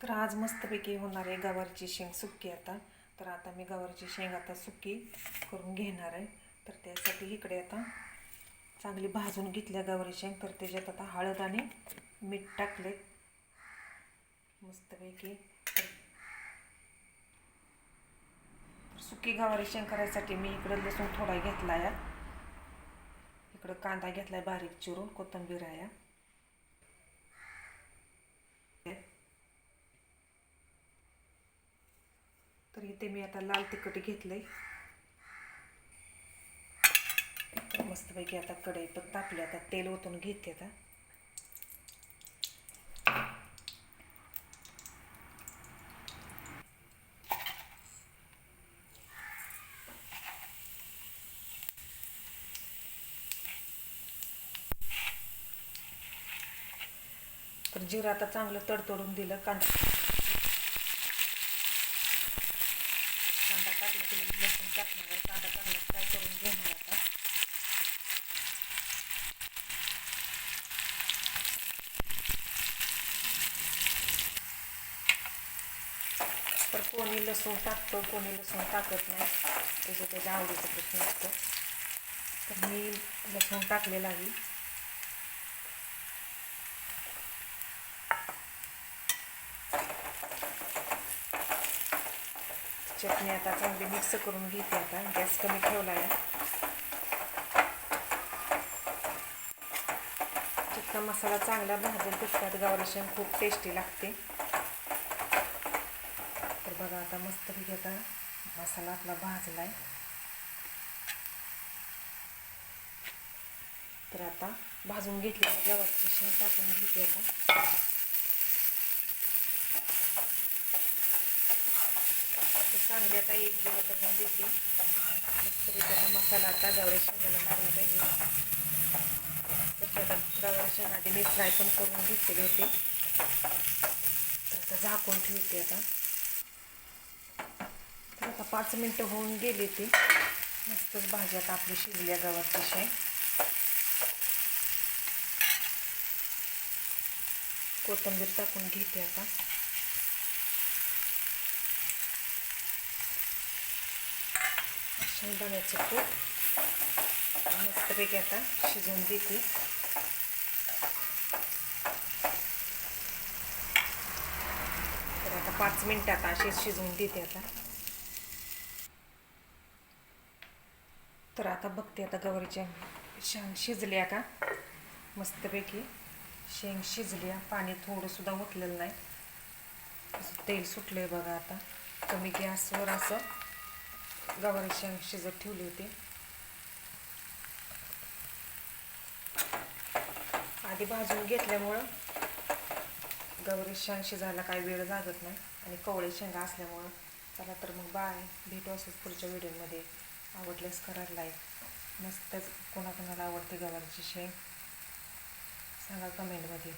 तर आज मस्तपैकी होणार आहे गवारची शेंग सुक्की आता. तर आता मी गवारची शेंग आता सुकी करून घेणार आहे. तर त्यासाठी इकडे आता चांगली भाजून घेतल्या गवारी शेंग. तर त्याच्यात आता हळद आणि मीठ टाकले मस्तपैकी. तर सुकी गवारी शेंग करायसाठी मी इकडं लसूण थोडा घेतला आहे इकडं कांदा घेतला आहे बारीक चिरून कोथिंबीर आहे. तर इथे मी आता लाल तिखट घेतलंय. तर मस्तपैकी आता कढई पण तापली आता तेल ओतून घेते आता. तर जिरा आता चांगलं तडतडून दिलं कांदा कांदा टाकला की मी लसूण टाकणार आहे कांदा चांगला फ्राय करून घेणार आता तर कोणी लसूण टाकतं कोणी लसूण टाकत नाही त्याच्या त्याच्या आवडीचा प्रश्न असतो तर मी लसूण टाकलेला आहे चटणी आता चांगली मिक्स करून घेते आता. गॅस कमी ठेवला आहे चिकन मसाला चांगला भाजून तुपात गावरशन खूप टेस्टी लागते. तर बघा आता मस्त आता मसाला आपला भाजला आहे तर आता भाजून घेतली गावरचे शेण टाकून घेते आता. चांगली आता एक दिवस आपण देते. मस्तपैकी मसाला आता गवऱ्या शेंगाला लागला पाहिजे. तसे आता गवऱ्या शेंग आधी मी फ्राय पण करून घेतलेले होते. तर आता झाकून ठेवते आता. तर आता पाच मिनटं होऊन गेली ती. मस्तच भाजी आता आपली शिजल्या गव्हाची शे कोथिंबीर टाकून घेते आता. शेंगदाण्याचे कूट मस्तपैकी आता शिजवून देते तर आता पाच मिनटात असेच शिजवून देते आता तर आता बघते आता गवारीच्या शेंग शिजल्या का मस्तपैकी शेंग शिजल्या पाणी थोडंसुद्धा उठलेलं नाही तेल सुटलं बघा आता कमी गॅसवर असं गवारी शेंग शिजत ठेवली होती. आधी भाजून घेतल्यामुळं गवारी शेंग शिजायला काही वेळ लागत नाही आणि कवळे शेंगा असल्यामुळं चला तर मग बाय भेटू असंच पुढच्या व्हिडिओमध्ये. आवडल्यास करा लाईक मस्तच कोणाकोणाला आवडते गवारीची शेंग सांगा कमेंटमध्ये